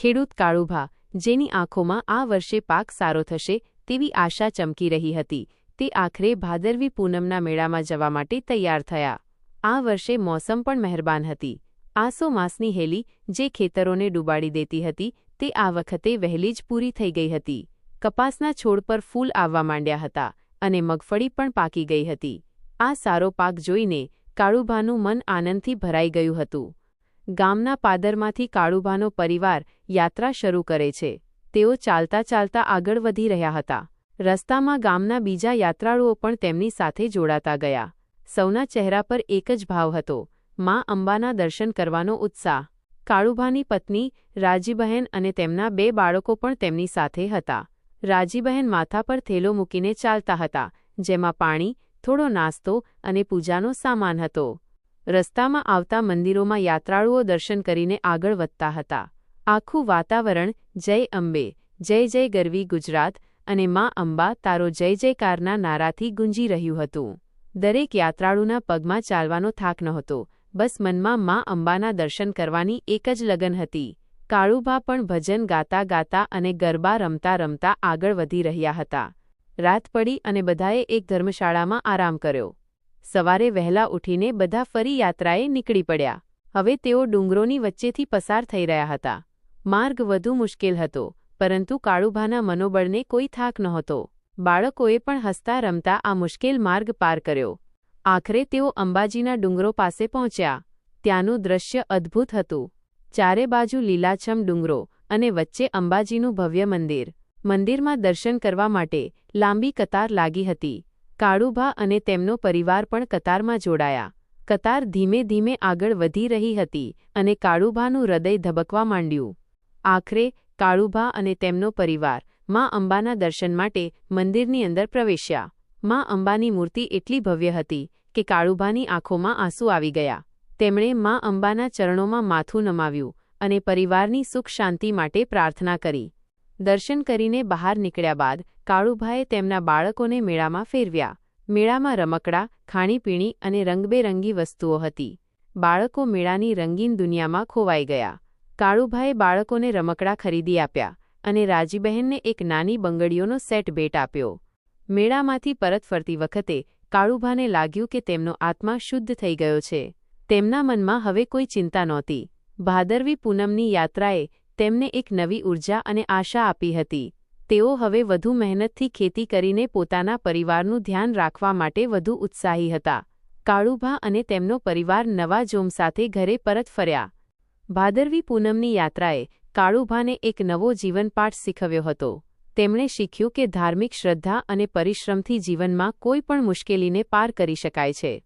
ખેડૂત કાળુભા, જેની આંખોમાં આ વર્ષે પાક સારો થશે તેવી આશા ચમકી રહી હતી. તે આખરે ભાદરવી પૂનમના મેળામાં જવા માટે તૈયાર થયા. આ વર્ષે મોસમ પણ મહેરબાન હતી. આસો માસની હેલી જે ખેતરોને ડૂબાડી દેતી હતી તે આ વખતે વહેલી જ પૂરી થઈ ગઈ હતી. કપાસના છોડ પર ફૂલ આવવા માંડ્યા હતા અને મગફળી પણ પાકી ગઈ હતી. આ સારો પાક જોઈને કાળુભાનું મન આનંદથી ભરાઈ ગયું હતું. ગામના પાદરમાંથી કાળુભાનો પરિવાર યાત્રા શરૂ કરે છે. તેઓ ચાલતા ચાલતા આગળ વધી રહ્યા હતા. રસ્તામાં ગામના બીજા યાત્રાળુઓ પણ તેમની સાથે જોડાતા ગયા. સૌના ચહેરા પર એક જ ભાવ હતો, મા અંબાના દર્શન કરવાનો ઉત્સાહ. કાળુભાની પત્ની, રાજીબહેન અને તેમના બે બાળકો પણ તેમની સાથે હતા. રાજીબહેન માથા પર થેલો મૂકીને ચાલતા હતા, જેમાં પાણી, થોડો નાસ્તો અને પૂજાનો સામાન હતો. રસ્તામાં આવતા મંદિરોમાં યાત્રાળુઓ દર્શન કરીને આગળ વધતા હતા. આખું વાતાવરણ, જય અંબે, જય જય ગરવી ગુજરાત અને મા અંબા તારો જય જયકારના નારાથી ગુંજી રહ્યું હતું. દરેક યાત્રાળુના પગમાં ચાલવાનો થાક નહોતો. બસ મનમાં મા અંબાના દર્શન કરવાની એક જ લગન હતી. કાળુભા પણ ભજન ગાતા ગાતા અને ગરબા રમતા રમતા આગળ વધી રહ્યા હતા. રાત પડી અને બધાએ એક ધર્મશાળામાં આરામ કર્યો. સવારે વહેલા ઉઠીને બધા ફરી યાત્રાએ નીકળી પડ્યા. હવે તેઓ ડુંગરોની વચ્ચેથી પસાર થઈ રહ્યા હતા. માર્ગ વધુ મુશ્કેલ હતો, પરંતુ કાળુભાના મનોબળને કોઈ થાક નહોતો. બાળકોએ પણ હસતા રમતા આ મુશ્કેલ માર્ગ પાર કર્યો. આખરે તેઓ અંબાજીના ડુંગરો પાસે પહોંચ્યા. ત્યાંનું દ્રશ્ય અદ્ભુત હતું. ચારે બાજુ લીલાછમ ડુંગરો અને વચ્ચે અંબાજીનું ભવ્ય મંદિર. મંદિરમાં દર્શન કરવા માટે લાંબી કતાર લાગી હતી. કાળુભા અને તેમનો પરિવાર પણ કતારમાં જોડાયા. કતાર ધીમે ધીમે આગળ વધી રહી હતી અને કાળુભાનું હૃદય ધબકવા માંડ્યું. આખરે, કાળુભા અને તેમનો પરિવારમાં અંબાના દર્શન માટે મંદિરની અંદર પ્રવેશ્યા. માં અંબાની મૂર્તિ એટલી ભવ્ય હતી કે કાળુભાની આંખોમાં આંસુ આવી ગયા. તેમણે માં અંબાના ચરણોમાં માથું નમાવ્યું અને પરિવારની સુખ શાંતિ માટે પ્રાર્થના કરી. દર્શન કરીને બહાર નીકળ્યા બાદ કાળુભાઈએ તેમના બાળકોને મેળામાં ફેરવ્યા. મેળામાં રમકડા, ખાણીપીણી અને રંગબેરંગી વસ્તુઓ હતી. બાળકો મેળાની રંગીન દુનિયામાં ખોવાઈ ગયા. કાળુભાઈએ બાળકોને રમકડા ખરીદી આપ્યા અને રાજીબહેનને એક નાની બંગડીઓનો સેટ ભેટ આપ્યો. મેળામાંથી પરત ફરતી વખતે કાળુભાને લાગ્યું કે તેમનો આત્મા શુદ્ધ થઈ ગયો છે. તેમના મનમાં હવે કોઈ ચિંતા નહોતી. ભાદરવી પૂનમની યાત્રાએ તેમને એક નવી ઊર્જા અને આશા આપી હતી. તેઓ હવે વધુ મહેનતથી ખેતી કરીને પોતાના પરિવારનું ધ્યાન રાખવા માટે વધુ ઉત્સાહી હતા. કાળુભા અને તેમનો પરિવાર નવા જોમ સાથે ઘરે પરત ફર્યા. ભાદરવી પૂનમની યાત્રાએ કાળુભાને એક નવો જીવનપાઠ શીખવ્યો હતો. તેમણે શીખ્યું કે ધાર્મિક શ્રદ્ધા અને પરિશ્રમથી જીવનમાં કોઈ પણ મુશ્કેલીને પાર કરી શકાય છે.